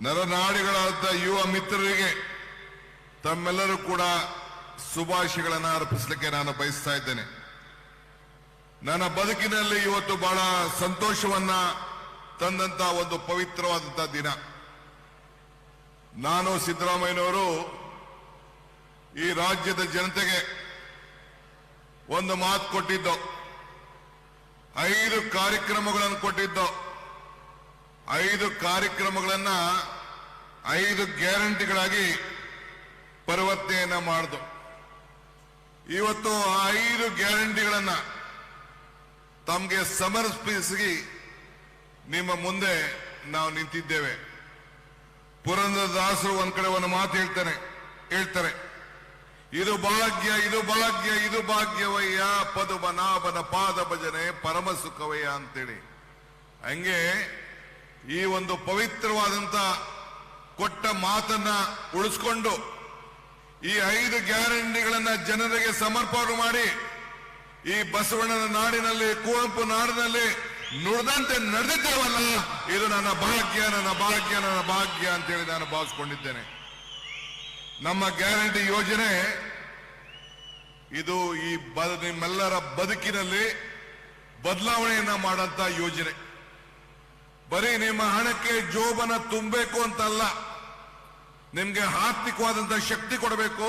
ನರನಾಡಿಗಳಾದ ಯುವ ಮಿತ್ರರಿಗೆ ತಮ್ಮೆಲ್ಲರೂ ಕೂಡ ಶುಭಾಶಯಗಳನ್ನು ಅರ್ಪಿಸಲಿಕ್ಕೆ ನಾನು ಬಯಸ್ತಾ ಇದ್ದೇನೆ. ನನ್ನ ಬದುಕಿನಲ್ಲಿ ಇವತ್ತು ಬಹಳ ಸಂತೋಷವನ್ನ ತಂದಂತ ಒಂದು ಪವಿತ್ರವಾದಂತಹ ದಿನ. ನಾನು ಸಿದ್ದರಾಮಯ್ಯನವರು ಈ ರಾಜ್ಯದ ಜನತೆಗೆ ಒಂದು ಮಾತು ಕೊಟ್ಟಿದ್ದು. ಐದು ಕಾರ್ಯಕ್ರಮಗಳನ್ನು ಕೊಟ್ಟಿದ್ದು. ಐದು ಕಾರ್ಯಕ್ರಮಗಳನ್ನ, ಐದು ಗ್ಯಾರಂಟಿಗಳಾಗಿ ಪರಿವರ್ತನೆಯನ್ನ ಮಾಡಿದ್ರು ಇವತ್ತು ಆ ಐದು ಗ್ಯಾರಂಟಿಗಳನ್ನ ತಮಗೆ ಸಮರ್ಪಿಸಿ ನಿಮ್ಮ ಮುಂದೆ ನಾವು ನಿಂತಿದ್ದೇವೆ. ಪುರಂದರದಾಸರು ಒಂದ್ ಕಡೆ ಒಂದು ಮಾತು ಹೇಳ್ತಾನೆ ಹೇಳ್ತಾರೆ. ಇದು ಭಾಗ್ಯ ಇದು ಭಾಗ್ಯ, ಇದು ಭಾಗ್ಯವಯ್ಯ, ಪದುಮನಾಭನ ಪಾದ ಭಜನೆ ಪರಮ ಸುಖವಯ್ಯ ಅಂತೇಳಿ. ಹಂಗೆ ಈ ಒಂದು ಪವಿತ್ರವಾದಂತ ಕೊಟ್ಟ ಮಾತನ್ನ ಉಳಿಸ್ಕೊಂಡು ಈ ಐದು ಗ್ಯಾರಂಟಿಗಳನ್ನ ಜನರಿಗೆ ಸಮರ್ಪಣೆ ಮಾಡಿ ಈ ಬಸವಣ್ಣನ ನಾಡಿನಲ್ಲಿ, ಕುವೆಂಪು ನಾಡಿನಲ್ಲಿ ನುಡಿದಂತೆ ನಡೆದಿದ್ದೇವಲ್ಲ? ಇದು ನನ್ನ ಭಾಗ್ಯ ನನ್ನ ಭಾಗ್ಯ ನನ್ನ ಭಾಗ್ಯ ಅಂತೇಳಿ ನಾನು ಭಾವಿಸ್ಕೊಂಡಿದ್ದೇನೆ. ನಮ್ಮ ಗ್ಯಾರಂಟಿ ಯೋಜನೆ ಇದು ಈ ಬ- ನಿಮ್ಮೆಲ್ಲರ ಬದುಕಿನಲ್ಲಿ ಬದಲಾವಣೆಯನ್ನ ಮಾಡಂತ ಯೋಜನೆ. ಬರೀ ನಿಮ್ಮ ಹಣಕ್ಕೆ ಜೋಬನ ತುಂಬಬೇಕು ಅಂತಲ್ಲ. ನಿಮ್ಗೆ ಆರ್ಥಿಕವಾದಂತ ಶಕ್ತಿ ಕೊಡಬೇಕು,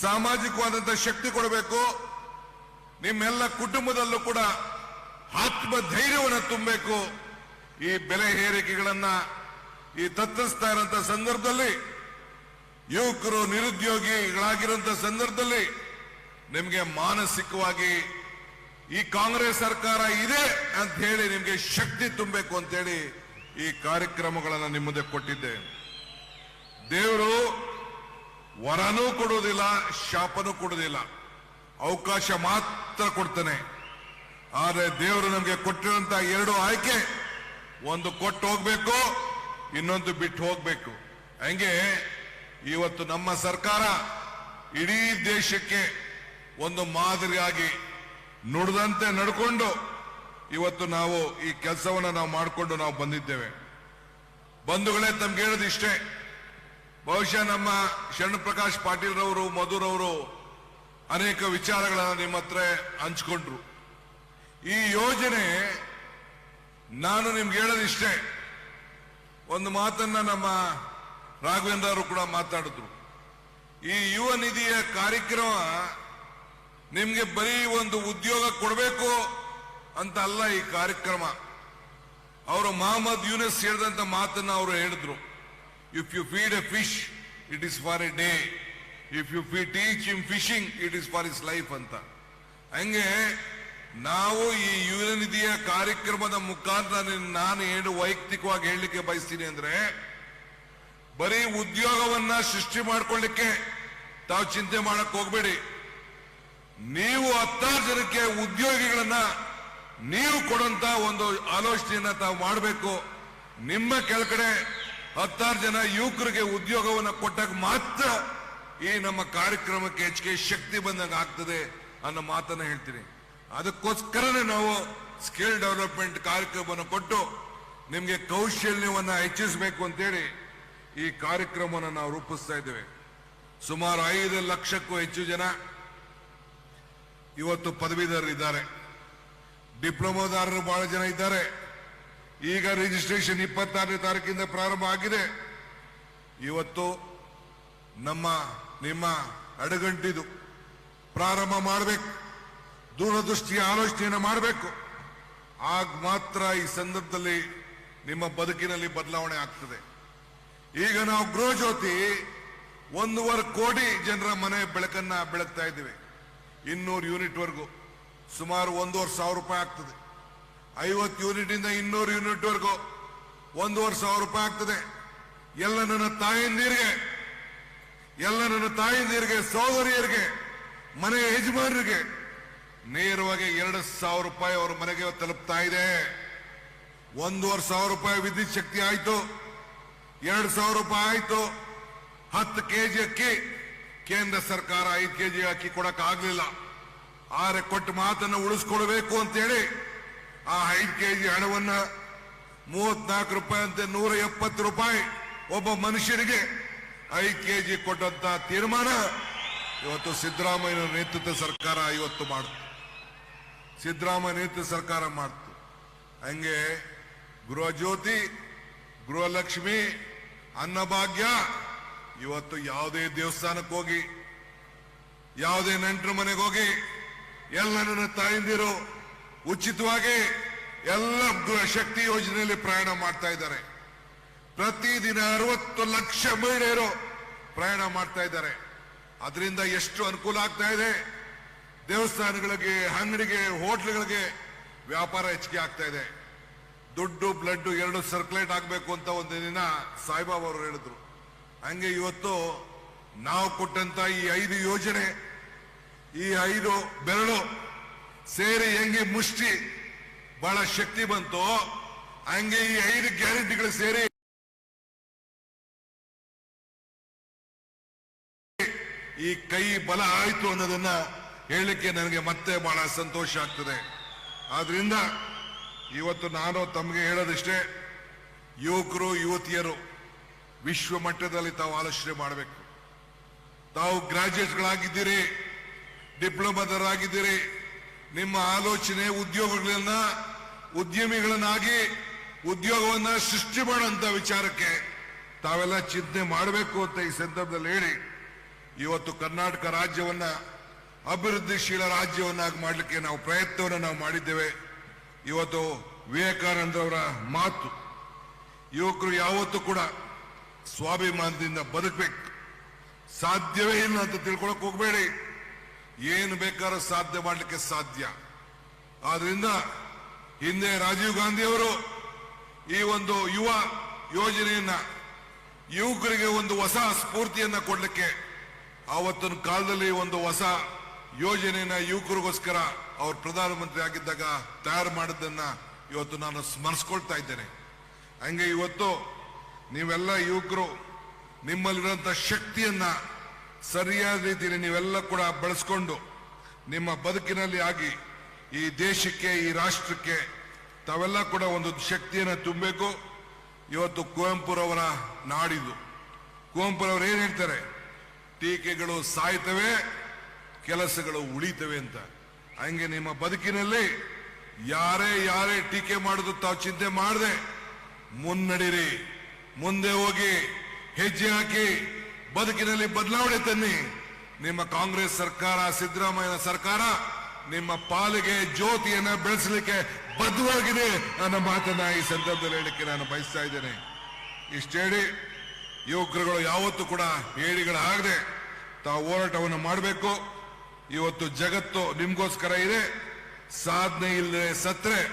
ಸಾಮಾಜಿಕವಾದಂತ ಶಕ್ತಿ ಕೊಡಬೇಕು, ನಿಮ್ಮೆಲ್ಲ ಕುಟುಂಬದಲ್ಲೂ ಕೂಡ ಆತ್ಮ ಧೈರ್ಯವನ್ನು ತುಂಬಬೇಕು. ಈ ಬೆಲೆ ಏರಿಕೆಗಳನ್ನ ಈ ತತ್ತಿಸ್ತಾ ಇರೋಂಥ ಸಂದರ್ಭದಲ್ಲಿ, ಯುವಕರು ನಿರುದ್ಯೋಗಿಗಳಾಗಿರುವಂತ ಸಂದರ್ಭದಲ್ಲಿ ನಿಮಗೆ ಮಾನಸಿಕವಾಗಿ ಈ ಕಾಂಗ್ರೆಸ್ ಸರ್ಕಾರ ಇದೆ ಅಂತ ಹೇಳಿ ನಿಮಗೆ ಶಕ್ತಿ ತುಂಬಬೇಕು ಅಂತೇಳಿ ಈ ಕಾರ್ಯಕ್ರಮಗಳನ್ನು ನಿಮ್ಮ ಮುಂದೆ ಕೊಟ್ಟಿದ್ದೆ. ದೇವರು ವರನೂ ಕೊಡುವುದಿಲ್ಲ, ಶಾಪನೂ ಕೊಡುವುದಿಲ್ಲ. ಅವಕಾಶ ಮಾತ್ರ ಕೊಡ್ತಾನೆ. ಆದರೆ ದೇವರು ನಮಗೆ ಕೊಟ್ಟಿರುವಂತಹ ಎರಡು ಆಯ್ಕೆ, ಒಂದು ಕೊಟ್ಟು ಹೋಗ್ಬೇಕು, ಇನ್ನೊಂದು ಬಿಟ್ಟು ಹೋಗ್ಬೇಕು. ಹಂಗೆ ಇವತ್ತು ನಮ್ಮ ಸರ್ಕಾರ ಇಡೀ ದೇಶಕ್ಕೆ ಒಂದು ಮಾದರಿಯಾಗಿ ನುಡಿದಂತೆ ನಡ್ಕೊಂಡು ಇವತ್ತು ನಾವು ಈ ಕೆಲಸವನ್ನು ನಾವು ಮಾಡಿಕೊಂಡು ನಾವು ಬಂದಿದ್ದೇವೆ. ಬಂಧುಗಳೇ, ತಮ್ಗೆ ಹೇಳೋದು ಇಷ್ಟೇ. ಬಹುಶಃ ನಮ್ಮ ಶರಣ್ ಪ್ರಕಾಶ್ ಪಾಟೀಲ್ ರವರು ಮಧುರವರು ಅನೇಕ ವಿಚಾರಗಳನ್ನು ನಿಮ್ಮ ಹತ್ರ ಹಂಚ್ಕೊಂಡ್ರು. ಈ ಯೋಜನೆ ನಾನು ನಿಮ್ಗೆ ಹೇಳೋದಿಷ್ಟೇ ಒಂದು ಮಾತನ್ನ ನಮ್ಮ ರಾಘವೇಂದ್ರ ಅವರು ಕೂಡ ಮಾತಾಡಿದ್ರು. ಈ ಯುವ ನಿಧಿಯ ಕಾರ್ಯಕ್ರಮ ನಿಮ್ಗೆ ಬರೀ ಒಂದು ಉದ್ಯೋಗ ಕೊಡಬೇಕು ಅಂತ ಅಲ್ಲ ಈ ಕಾರ್ಯಕ್ರಮ. ಅವರು ಮಹಮ್ಮದ್ ಯೂನಸ್ ಹೇಳಿದಂತ ಮಾತನ್ನ ಅವರು ಹೇಳಿದ್ರು. If you feed a fish it is for a day if you fee teach him fishing it is for his life ಅಂತ. ಹಂಗೆ ನಾವು ಈ ಯುವ ನಿಧಿಯ ಕಾರ್ಯಕ್ರಮದ ಮುಖಾಂತರ ನಿನ್- ನಾನು ಏನು ವೈಯಕ್ತಿಕವಾಗಿ ಹೇಳಲಿಕ್ಕೆ ಬಯಸ್ತೀನಿ ಅಂದ್ರೆ, ಬರೀ ಉದ್ಯೋಗವನ್ನ ಸೃಷ್ಟಿ ಮಾಡ್ಕೊಳ್ಳಿಕ್ಕೆ ತಾವು ಚಿಂತೆ ಮಾಡಕ್ ಹೋಗ್ಬೇಡಿ. ನೀವು ಹತ್ತಾರು ಜನಕ್ಕೆ ಉದ್ಯೋಗಿಗಳನ್ನ ನೀವು ಕೊಡುವಂತ ಒಂದು ಆಲೋಚನೆಯನ್ನ ತಾವು ಮಾಡಬೇಕು. ನಿಮ್ಮ ಕೆಳಗಡೆ ಹತ್ತಾರು ಜನ ಯುವಕರಿಗೆ ಉದ್ಯೋಗವನ್ನ ಕೊಟ್ಟಾಗ ಮಾತ್ರ ಈ ನಮ್ಮ ಕಾರ್ಯಕ್ರಮಕ್ಕೆ ಹೆಚ್ಚಿಗೆ ಶಕ್ತಿ ಬಂದಂಗೆ ಆಗ್ತದೆ ಅನ್ನೋ ಮಾತನ್ನ ಹೇಳ್ತೀನಿ. ಅದಕ್ಕೋಸ್ಕರನೇ ನಾವು ಸ್ಕಿಲ್ ಡೆವಲಪ್ಮೆಂಟ್ ಕಾರ್ಯಕ್ರಮವನ್ನು ಕೊಟ್ಟು ನಿಮಗೆ ಕೌಶಲ್ಯವನ್ನ ಹೆಚ್ಚಿಸಬೇಕು ಅಂತೇಳಿ ಈ ಕಾರ್ಯಕ್ರಮವನ್ನು ನಾವು ರೂಪಿಸ್ತಾ ಇದ್ದೇವೆ. ಸುಮಾರು ಐದು ಲಕ್ಷಕ್ಕೂ ಹೆಚ್ಚು ಜನ ಇವತ್ತು ಪದವೀಧರರಿದ್ದಾರೆ. ಡಿಪ್ಲೊಮಾದಾರರು ಬಹಳ ಜನ ಇದ್ದಾರೆ. ಈಗ ರಿಜಿಸ್ಟ್ರೇಷನ್ ಇಪ್ಪತ್ತಾರನೇ ತಾರೀಕಿಂದ ಪ್ರಾರಂಭ ಆಗಿದೆ. ಇವತ್ತು ನಮ್ಮ, ನಿಮ್ಮ ಅಡಗಂಟಿದು ಪ್ರಾರಂಭ ಮಾಡಬೇಕು. ದೂರದೃಷ್ಟಿಯ ಆಲೋಚನೆಯನ್ನು ಮಾಡಬೇಕು. ಆಗ ಮಾತ್ರ ಈ ಸಂದರ್ಭದಲ್ಲಿ ನಿಮ್ಮ ಬದುಕಿನಲ್ಲಿ ಬದಲಾವಣೆ ಆಗ್ತದೆ. ಈಗ ನಾವು ಗೃಹ ಜ್ಯೋತಿ ಒಂದೂವರೆ ಕೋಟಿ ಜನರ ಮನೆ ಬೆಳಕನ್ನ ಬೆಳಗ್ತಾ ಇದ್ದೀವಿ. ಇನ್ನೂರು ಯೂನಿಟ್ ವರೆಗೂ. ಸುಮಾರು ಒಂದೂವರೆ ಸಾವಿರ ರೂಪಾಯಿ ಆಗ್ತದೆ. ಐವತ್ತು ಯೂನಿಟ್ ಇಂದ ಇನ್ನೂರು ಯೂನಿಟ್ ವರೆಗೂ. ಒಂದೂವರೆ ಸಾವಿರ ರೂಪಾಯಿ ಆಗ್ತದೆ. ಎಲ್ಲ ನನ್ನ ತಾಯಂದಿರಿಗೆ ಎಲ್ಲ ನನ್ನ ತಾಯಂದಿರಿಗೆ ಸಹೋದರಿಯರಿಗೆ ಮನೆ ಯಜಮಾನರಿಗೆ ನೇರವಾಗಿ ಎರಡು ಸಾವಿರ ರೂಪಾಯಿ ಅವರ ಮನೆಗೆ ತಲುಪ್ತಾ ಇದೆ. ಒಂದೂವರೆ ಸಾವಿರ ರೂಪಾಯಿ ವಿದ್ಯುತ್ ಶಕ್ತಿ ಆಯ್ತು. ಎರಡು ಸಾವಿರ ರೂಪಾಯಿ ಆಯ್ತು. ಹತ್ತು ಕೆಜಿ ಅಕ್ಕಿ ಕೇಂದ್ರ ಸರ್ಕಾರ ಐದು ಕೆಜಿ ಅಕ್ಕಿ ಕೊಡಕ್ ಆಗ್ಲಿಲ್ಲ ಆದ್ರೆ ಕೊಟ್ಟ ಮಾತನ್ನು ಉಳಿಸ್ಕೊಳ್ಬೇಕು ಅಂತೇಳಿ ಆ ಐದು ಕೆಜಿ ಹಣವನ್ನ ಮೂವತ್ನಾಲ್ಕು ರೂಪಾಯಿ ಅಂತ ನೂರ ಎಪ್ಪತ್ತು ರೂಪಾಯಿ ಒಬ್ಬ ಮನುಷ್ಯನಿಗೆ ಐದು ಕೆಜಿ ಕೊಟ್ಟಂತ ತೀರ್ಮಾನ ಇವತ್ತು ಸಿದ್ದರಾಮಯ್ಯ ನೇತೃತ್ವ ಸರ್ಕಾರ ಇವತ್ತು ಮಾಡ್ತು. ಸಿದ್ದರಾಮಯ್ಯ ನೇತೃತ್ವ ಸರ್ಕಾರ ಮಾಡ್ತು. ಹಂಗೆ ಗೃಹ ಜ್ಯೋತಿ ಗೃಹಲಕ್ಷ್ಮಿ, ಅನ್ನಭಾಗ್ಯ ಇವತ್ತು ಯಾವುದೇ ದೇವಸ್ಥಾನಕ್ಕೆ ಹೋಗಿ, ಯಾವುದೇ ನೆಂಟರ ಮನೆಗೆ ಹೋಗಿ, ಎಲ್ಲ ನನ್ನ ತಾಯಂದಿರು ಉಚಿತವಾಗಿ ಎಲ್ಲ ಶಕ್ತಿ ಯೋಜನೆಯಲ್ಲಿ ಪ್ರಯಾಣ ಮಾಡ್ತಾ ಇದ್ದಾರೆ. ಪ್ರತಿದಿನ ಅರವತ್ತು ಲಕ್ಷ ಮಹಿಳೆಯರು ಪ್ರಯಾಣ ಮಾಡ್ತಾ ಇದ್ದಾರೆ. ಅದರಿಂದ ಎಷ್ಟು ಅನುಕೂಲ ಆಗ್ತಾ ಇದೆ? ದೇವಸ್ಥಾನಗಳಿಗೆ, ಅಂಗಡಿಗೆ, ಹೋಟ್ಲ್ಗಳಿಗೆ ವ್ಯಾಪಾರ ಹೆಚ್ಚಿಗೆ ಆಗ್ತಾ ಇದೆ. ದುಡ್ಡು ಬ್ಲಡ್ ಎರಡು ಸರ್ಕ್ಯುಲೇಟ್ ಆಗಬೇಕು ಅಂತ ಒಂದು ದಿನ ಸಾಯಿಬಾಬಾ ಅವರು ಹೇಳಿದ್ರು. ಹಂಗೆ ಇವತ್ತು ನಾವು ಕೊಟ್ಟಂತ ಈ ಐದು ಯೋಜನೆ, ಈ ಐದು ಬೆರಳು ಸೇರಿ ಹೆಂಗೆ ಮುಷ್ಟಿ ಬಹಳ ಶಕ್ತಿ ಬಂತು, ಹಂಗೆ ಈ ಐದು ಗ್ಯಾರಂಟಿಗಳು ಸೇರಿ ಈ ಕೈ ಬಲ ಆಯ್ತು ಅನ್ನೋದನ್ನ ಹೇಳಲಿಕ್ಕೆ ನನಗೆ ಮತ್ತೆ ಬಹಳ ಸಂತೋಷ ಆಗ್ತದೆ. ಆದ್ರಿಂದ ಇವತ್ತು ನಾನು ತಮಗೆ ಹೇಳೋದಿಷ್ಟೇ, ಯುವಕರು, ಯುವತಿಯರು ವಿಶ್ವ ಮಟ್ಟದಲ್ಲಿ ತಾವು ಆಲೋಚನೆ ಮಾಡಬೇಕು. ತಾವು ಗ್ರಾಜ್ಯುಯೇಟ್ಗಳಾಗಿದ್ದೀರಿ ಡಿಪ್ಲೊಮಾದರಾಗಿದ್ದೀರಿ ನಿಮ್ಮ ಆಲೋಚನೆ, ಉದ್ಯೋಗಗಳನ್ನ ಉದ್ಯಮಿಗಳನ್ನಾಗಿ, ಉದ್ಯೋಗವನ್ನ ಸೃಷ್ಟಿ ಮಾಡುವಂತ ವಿಚಾರಕ್ಕೆ ತಾವೆಲ್ಲ ಚಿಂತನೆ ಮಾಡಬೇಕು ಅಂತ ಈ ಸಂದರ್ಭದಲ್ಲಿ ಹೇಳಿ, ಇವತ್ತು ಕರ್ನಾಟಕ ರಾಜ್ಯವನ್ನ ಅಭಿವೃದ್ಧಿಶೀಲ ರಾಜ್ಯವನ್ನಾಗಿ ಮಾಡಲಿಕ್ಕೆ ನಾವು ಪ್ರಯತ್ನವನ್ನು ನಾವು ಮಾಡಿದ್ದೇವೆ. ಇವತ್ತು ವಿವೇಕಾನಂದರವರ ಮಾತು, ಯುವಕರು ಯಾವತ್ತೂ ಕೂಡ ಸ್ವಾಭಿಮಾನದಿಂದ ಬದುಕಬೇಕು. ಸಾಧ್ಯವೇ ಇಲ್ಲ ಅಂತ ತಿಳ್ಕೊಳಕ್ ಹೋಗ್ಬೇಡಿ. ಏನು ಬೇಕಾದ್ರೂ ಸಾಧ್ಯ ಮಾಡಲಿಕ್ಕೆ ಸಾಧ್ಯ. ಆದ್ರಿಂದ ಹಿಂದೆ ರಾಜೀವ್ ಗಾಂಧಿಯವರು ಈ ಒಂದು ಯುವ ಯೋಜನೆಯನ್ನ, ಯುವಕರಿಗೆ ಒಂದು ಹೊಸ ಸ್ಫೂರ್ತಿಯನ್ನ ಕೊಡಲಿಕ್ಕೆ ಆವತ್ತಿನ ಕಾಲದಲ್ಲಿ ಒಂದು ಹೊಸ ಯೋಜನೆಯನ್ನ ಯುವಕರಿಗೋಸ್ಕರ ಅವರು ಪ್ರಧಾನಮಂತ್ರಿ ಆಗಿದ್ದಾಗ ತಯಾರು ಮಾಡಿದ್ದನ್ನ ಇವತ್ತು ನಾನು ಸ್ಮರಿಸ್ಕೊಳ್ತಾ ಇದ್ದೇನೆ. ಹಂಗೆ ಇವತ್ತು ನೀವೆಲ್ಲ ಯುವಕರು, ನಿಮ್ಮಲ್ಲಿರುವಂತ ಶಕ್ತಿಯನ್ನ ಸರಿಯಾದ ರೀತಿಯಲ್ಲಿ ನೀವೆಲ್ಲ ಕೂಡ ಬಳಸ್ಕೊಂಡು ನಿಮ್ಮ ಬದುಕಿನಲ್ಲಿ ಆಗಿ ಈ ದೇಶಕ್ಕೆ, ಈ ರಾಷ್ಟ್ರಕ್ಕೆ ತಾವೆಲ್ಲ ಕೂಡ ಒಂದು ಶಕ್ತಿಯನ್ನು ತುಂಬಬೇಕು. ಇವತ್ತು ಕುವೆಂಪುರವರ ನಾಡಿದು. ಕುವೆಂಪುರವರು ಏನು ಹೇಳ್ತಾರೆ? ಟೀಕೆಗಳು ಸಾಯ್ತವೆ, ಕೆಲಸಗಳು ಉಳಿತವೆ ಅಂತ. ಹಂಗೆ ನಿಮ್ಮ ಬದುಕಿನಲ್ಲಿ ಯಾರೇ ಯಾರೇ ಟೀಕೆ ಮಾಡುದು ತಾವು ಚಿಂತೆ ಮಾಡದೆ ಮುನ್ನಡಿರಿ ಮುಂದೆ ಹೋಗಿ ಹೆಜ್ಜೆ ಹಾಕಿ ಬದುಕಿನಲ್ಲಿ ಬದಲಾವಣೆ ತನ್ನಿ. ನಿಮ್ಮ ಕಾಂಗ್ರೆಸ್ ಸರ್ಕಾರ ಸಿದ್ದರಾಮಯ್ಯ ಸರ್ಕಾರ ನಿಮ್ಮ ಪಾಲಿಗೆ ಜ್ಯೋತಿಯನ್ನ ಬೆಳೆಸಲಿಕ್ಕೆ ಬದ್ಧವಾಗಿದೆ ನನ್ನ ಮಾತನ್ನ ಈ ಸಂದರ್ಭದಲ್ಲಿ ಹೇಳಲಿಕ್ಕೆ ನಾನು ಬಯಸ್ತಾ ಇದ್ದೇನೆ. ಇಷ್ಟು ಹೇಳಿ ಯುವಕರುಗಳು ಯಾವತ್ತೂ ಕೂಡ ಹೇಳಿಗಳಾಗದೆ ತಾವು ಹೋರಾಟವನ್ನು ಮಾಡಬೇಕು. ಇವತ್ತು ಜಗತ್ತು ನಿಮಗೋಸ್ಕರ ಇದೆ. ಸಾಧನೆ ಇಲ್ಲದೆ ಸತ್ರೆ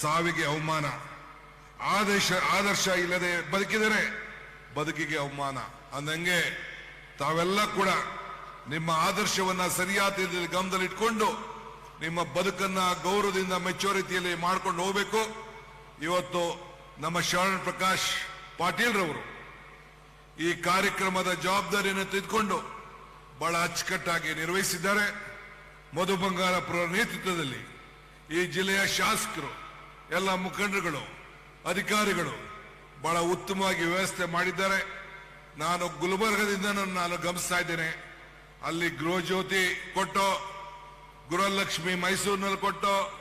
ಸಾವಿಗೆ ಅವಮಾನ. ಆದೇಶ, ಆದರ್ಶ ಇಲ್ಲದೆ ಬದುಕಿದರೆ ಬದುಕಿಗೆ ಅವಮಾನ. ಅಂದಂಗೆ ತಾವೆಲ್ಲ ಕೂಡ ನಿಮ್ಮ ಆದರ್ಶವನ್ನ ಸರಿಯಾದ ರೀತಿಯಲ್ಲಿ ಗಮನದಲ್ಲಿಟ್ಕೊಂಡು ನಿಮ್ಮ ಬದುಕನ್ನ ಗೌರವದಿಂದ ಮೆಚುರಿಟಿಯಲ್ಲಿ ಮಾಡ್ಕೊಂಡು ಹೋಗ್ಬೇಕು. ಇವತ್ತು ನಮ್ಮ ಶರಣ್ ಪ್ರಕಾಶ್ ಪಾಟೀಲ್ ರವರು ಈ ಕಾರ್ಯಕ್ರಮದ ಜವಾಬ್ದಾರಿಯನ್ನು ತೆಗೆದುಕೊಂಡು ಬಹಳ ಅಚ್ಚುಕಟ್ಟಾಗಿ ನಿರ್ವಹಿಸಿದ್ದಾರೆ. ಮಧು ಬಂಗಾರಪುರ ನೇತೃತ್ವದಲ್ಲಿ ಈ ಜಿಲ್ಲೆಯ ಶಾಸಕರು, ಎಲ್ಲ ಮುಖಂಡರುಗಳು ಅಧಿಕಾರಿಗಳು ಬಹಳ ಉತ್ತಮವಾಗಿ ವ್ಯವಸ್ಥೆ ಮಾಡಿದ್ದಾರೆ. ನಾನು ಗುಲ್ಬರ್ಗದಿಂದ ನಾನು ಗಮನಿಸ್ತಾ ಇದ್ದೇನೆ. ಅಲ್ಲಿ ಗೃಹಜ್ಯೋತಿ ಕೊಟ್ಟು, ಗೃಹಲಕ್ಷ್ಮಿ ಮೈಸೂರಿನಲ್ಲಿ ಕೊಟ್ಟು,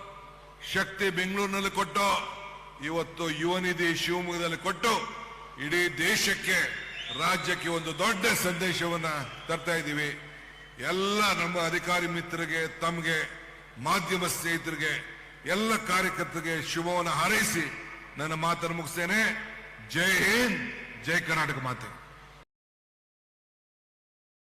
ಶಕ್ತಿ ಬೆಂಗಳೂರಿನಲ್ಲಿ ಕೊಟ್ಟು, ಇವತ್ತು ಯುವನಿಧಿ ಶಿವಮೊಗ್ಗದಲ್ಲಿ ಕೊಟ್ಟು, ಇಡೀ ದೇಶಕ್ಕೆ, ರಾಜ್ಯಕ್ಕೆ ಒಂದು ದೊಡ್ಡ ಸಂದೇಶವನ್ನ ತರ್ತಾ ಇದ್ದೀವಿ. ಎಲ್ಲ ನಮ್ಮ ಅಧಿಕಾರಿ ಮಿತ್ರರಿಗೆ, ತಮಗೆ, ಮಾಧ್ಯಮ ಸ್ನೇಹಿತರಿಗೆ, ಎಲ್ಲ ಕಾರ್ಯಕರ್ತರಿಗೆ ಶುಭವನ್ನು ಹಾರೈಸಿ ನನ್ನ ಮಾತನ್ನು ಮುಗಿಸ್ತೇನೆ. ಜೈ ಹಿಂದ್ ಜೈ ಕರ್ನಾಟಕ ಮಾತೆ.